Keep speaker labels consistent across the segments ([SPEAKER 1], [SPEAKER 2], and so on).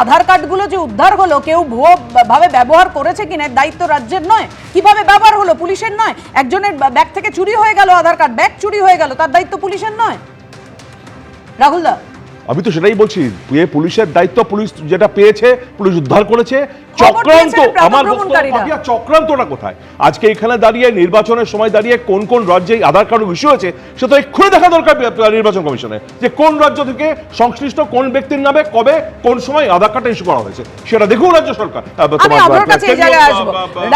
[SPEAKER 1] আধার কার্ডগুলো যে উদ্ধার হলো, কেউ ভুয়ো ভাবে ব্যবহার করেছে কিনা দায়িত্ব রাজ্যের নয়। কীভাবে ব্যবহার হলো, পুলিশের নয়। একজনের ব্যাগ থেকে চুরি হয়ে গেল আধার কার্ড, ব্যাগ চুরি হয়ে গেল, তার দায়িত্ব পুলিশের নয়। রাহুল দা।
[SPEAKER 2] আমি তো সেটাই বলছি, পুলিশের দায়িত্ব, পুলিশ যেটা পেয়েছে, পুলিশ উদ্ধার করেছে চক্রান্ত আমার চক্রান্তটা কোথায়? আজকে এখানে দাঁড়িয়ে নির্বাচনের সময় দাঁড়িয়ে কোন কোন রাজ্যে আধার কার্ড ইস্যু হয়েছে সে তো এক্ষুনি দেখা দরকার নির্বাচন কমিশনে যে কোন রাজ্য থেকে সংশ্লিষ্ট কোন ব্যক্তির নামে কবে কোন সময় আধার কার্ডটা ইস্যু করা হয়েছে। সেটা দেখুন রাজ্য সরকার।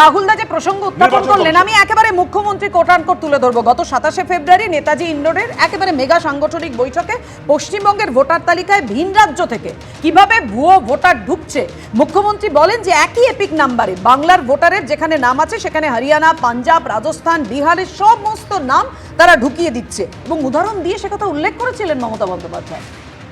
[SPEAKER 1] রাহুল দা যে প্রসঙ্গ উত্থাপন করলেন আমি একেবারে মুখ্যমন্ত্রী কোটানকোট তুলে ধরবো। গত সাতাশে ফেব্রুয়ারি নেতাজি ইন্ডোরের একেবারে মেগা সাংগঠনিক বৈঠকে পশ্চিমবঙ্গের ভোটার তালিকায় ভিন রাজ্য থেকে কীভাবে ভুয়ো ভোটার ঢুকছে মুখ্যমন্ত্রী বলেন যে একই এপিক নাম্বারে বাংলার ভোটারের যেখানে নাম আছে, সেখানে হরিয়ানা, পাঞ্জাব, রাজস্থান বিহারের সমস্ত নাম তারা ঢুকিয়ে দিচ্ছে। এবং উদাহরণ দিয়ে সে কথা উল্লেখ করেছিলেন মমতা বন্দ্যোপাধ্যায়।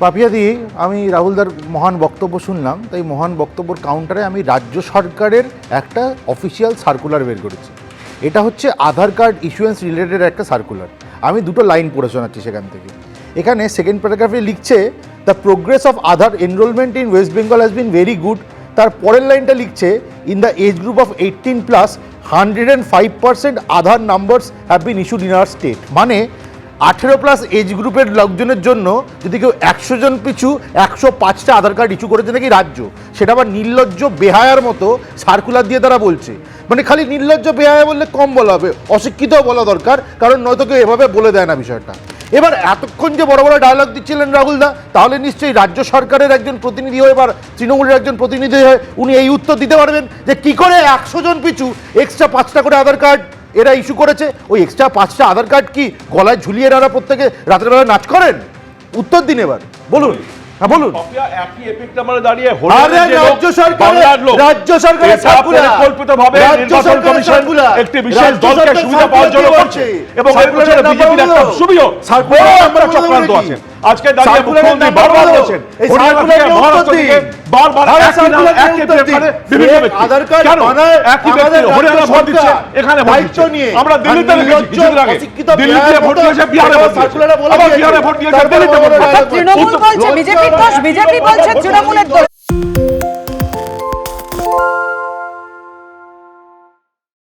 [SPEAKER 3] পাপিয়াদি আমি রাহুলদার মহান বক্তব্য শুনলাম, তাই মহান বক্তব্যর কাউন্টারে আমি রাজ্য সরকারের একটা অফিসিয়াল সার্কুলার বের করেছি। এটা হচ্ছে আধার কার্ড ইস্যুয়েন্স রিলেটেড একটা সার্কুলার আমি দুটো লাইন পড়ে শোনাচ্ছি সেখান থেকে। এখানে সেকেন্ড প্যারাগ্রাফে লিখছে the progress of Aadhaar enrolment in West Bengal has been very good তার পরের লাইনটা লিখছে in the age group of eighteen plus hundred and five percent Aadhaar numbers have been issued in our state মানে আঠেরো plus age গ্রুপের লোকজনের জন্য যদি কেউ একশো জন পিছু একশো পাঁচটা আধার কার্ড ইস্যু করেছে নাকি রাজ্য, সেটা আবার নির্লজ্জ বেহায়ার মতো সার্কুলার দিয়ে তারা বলছে। মানে খালি নির্লজ্জ বেহায়া বললে কম বলা হবে, অশিক্ষিতও বলা দরকার, কারণ নয়তো কেউ এভাবে বলে দেয় না বিষয়টা। এবার এতক্ষণ যে বড় বড় ডায়লগ দিচ্ছিলেন রাহুল দা, তাহলে নিশ্চয়ই রাজ্য সরকারের একজন প্রতিনিধি হয়ে এবার তৃণমূলের একজন প্রতিনিধি হয়ে উনি এই উত্তর দিতে পারবেন যে কি করে একশো জন পিছু এক্সট্রা পাঁচটা করে আধার কার্ড এরা ইস্যু করেছে। ওই এক্সট্রা পাঁচটা আধার কার্ড কি গলায় ঝুলিয়ে এরা প্রত্যেকে রাতের বেলা নাচ করেন? উত্তর দিন এবার, বলুন। বলুন। রাজ্য সরকারের- রাজ্য সরকারের
[SPEAKER 2] পরিকল্পিতভাবে নির্বাচন কমিশন একটি বিশেষ দলকে সুবিধা পাওয়ার জন্য করছে। এবং বিজেপির একটা চক্রান্ত
[SPEAKER 3] দেখি।
[SPEAKER 2] আজকে দাঁড়িয়ে মুখ্যমন্ত্রী বারবার বলেছেন। বারবার একই নাম, একই
[SPEAKER 3] উত্তর
[SPEAKER 2] বিভিন্ন।
[SPEAKER 3] আধার কার্ড? বানায়
[SPEAKER 2] একই ব্যক্তি হরিয়ানা ভোট দিচ্ছে এখানে
[SPEAKER 3] দায়িত্ব নিয়ে।
[SPEAKER 2] আমরা দিল্লিতে
[SPEAKER 3] আর
[SPEAKER 2] কিছুদিন আগে দিল্লিতে ভোট দিয়েছে বিহারে ভোট
[SPEAKER 3] সার্কুলারে
[SPEAKER 2] দিয়েছে আবার বিহারে ভোট দিয়েছে দিল্লিতে ভোট দিয়েছে।
[SPEAKER 1] তৃণমূল বলছে বিজেপির দোষ বিজেপি বলছে তৃণমূলের দোষ